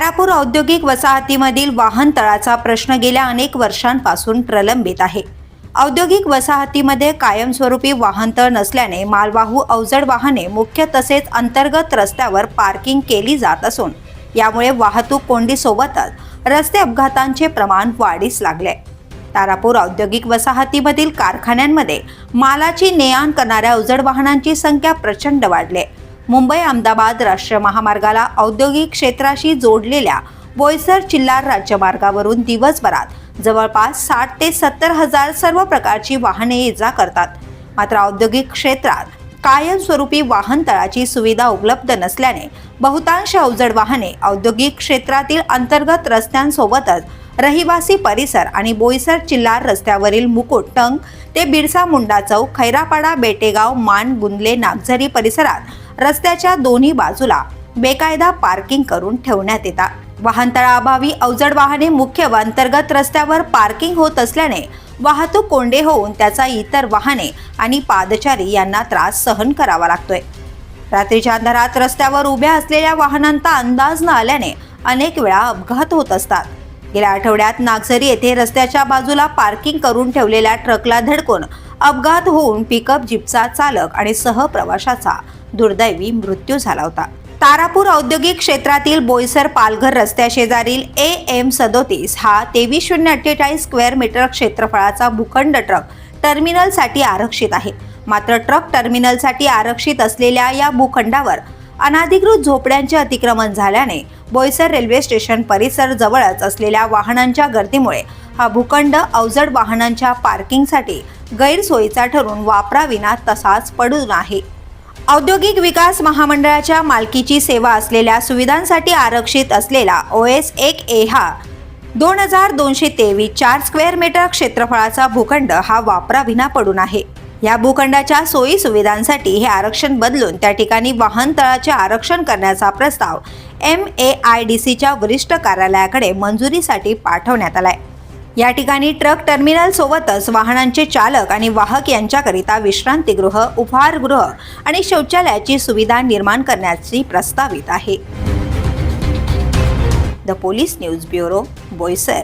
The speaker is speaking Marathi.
तारापूर औद्योगिक वसाहतीमधील वाहन तळाचा प्रश्न गेल्या अनेक वर्षांपासून प्रलंबित आहे. औद्योगिक वसाहतीमध्ये कायमस्वरूपी वाहनतळ नसल्याने मालवाहू अवजड वाहने मुख्य तसेच अंतर्गत रस्त्यावर पार्किंग केली जात असून यामुळे वाहतूक कोंडीसोबतच रस्ते अपघातांचे प्रमाण वाढीस लागले. तारापूर औद्योगिक वसाहतीमधील कारखान्यांमध्ये मालाची ने आण करणाऱ्या अवजड वाहनांची संख्या प्रचंड वाढली. मुंबई अहमदाबाद राष्ट्रीय महामार्गाला औद्योगिक क्षेत्राशी जोडलेल्या बोईसर चिल्लार राज्यमार्गावरून दिवसभरात जवळपास साठ ते सत्तर हजार सर्व प्रकारची वाहने ये जा करतात. मात्र औद्योगिक क्षेत्रात कायमस्वरूपी वाहनतळाची सुविधा उपलब्ध नसल्याने बहुतांश अवजड वाहने औद्योगिक क्षेत्रातील अंतर्गत रस्त्यांसोबतच रहिवासी परिसर आणि बोईसर चिल्लार रस्त्यावरील मुकुट टंग ते बिरसा मुंडा चौक खैरापाडा बेटेगाव मान गुंदले नागझरी परिसरात रस्त्याच्या दोन्ही बाजूला बेकायदा पार्किंग करून ठेवण्यात येतात. वाहनतळाअभावी अवजड वाहने मुख्य व अंतर्गत रस्त्यावर पार्किंग होत असल्याने वाहतूक कोंडे होऊन त्याचा इतर वाहने आणि पादचारी यांना त्रास सहन करावा लागतोय. रात्रीच्या अंधारात रस्त्यावर उभ्या असलेल्या वाहनांचा अंदाज न आल्याने अनेक वेळा अपघात होत असतात. गेल्या आठवड्यात नागझरी येथे रस्त्याच्या बाजूला पार्किंग करून ठेवलेल्या ट्रकला धडकून अपघात होऊन पिकअप जीपचा चालक आणि सहप्रवाशाचा दुर्दैवी मृत्यू झाला होता. तारापूर औद्योगिक क्षेत्रातील बोईसर पालघर रस्त्याशेजारील ए एम सदोतीस हा तेवीस शून्य अठ्ठेचाळीस स्क्वेअर मीटर क्षेत्रफळाचा भूखंड ट्रक टर्मिनलसाठी आरक्षित आहे. मात्र ट्रक टर्मिनलसाठी आरक्षित असलेल्या या भूखंडावर अनाधिकृत झोपड्यांचे अतिक्रमण झाल्याने बोईसर रेल्वे स्टेशन परिसर जवळच असलेल्या वाहनांच्या गर्दीमुळे हा भूखंड अवजड वाहनांच्या पार्किंगसाठी गैरसोयीचा ठरून वापराविना तसाच पडून आहे. औद्योगिक विकास महामंडळाच्या मालकीची सेवा असलेल्या सुविधांसाठी आरक्षित असलेला ओ एस एक ए हा दोन हजार दोनशे तेवीस चार स्क्वेअर मीटर क्षेत्रफळाचा भूखंड हा वापराविना पडून आहे. या भूखंडाच्या सोयी सुविधांसाठी हे आरक्षण बदलून त्या ठिकाणी वाहनतळाचे आरक्षण करण्याचा प्रस्ताव एम ए आय डी सीच्या वरिष्ठ कार्यालयाकडे मंजुरीसाठी पाठवण्यात आला आहे या ठिकाणी ट्रक टर्मिनल सोबतच वाहनांचे चालक आणि वाहक यांच्याकरिता विश्रांतीगृह उपहारगृह आणि शौचालयाची सुविधा निर्माण करण्याची प्रस्तावित आहे. The police news bureau Boisar.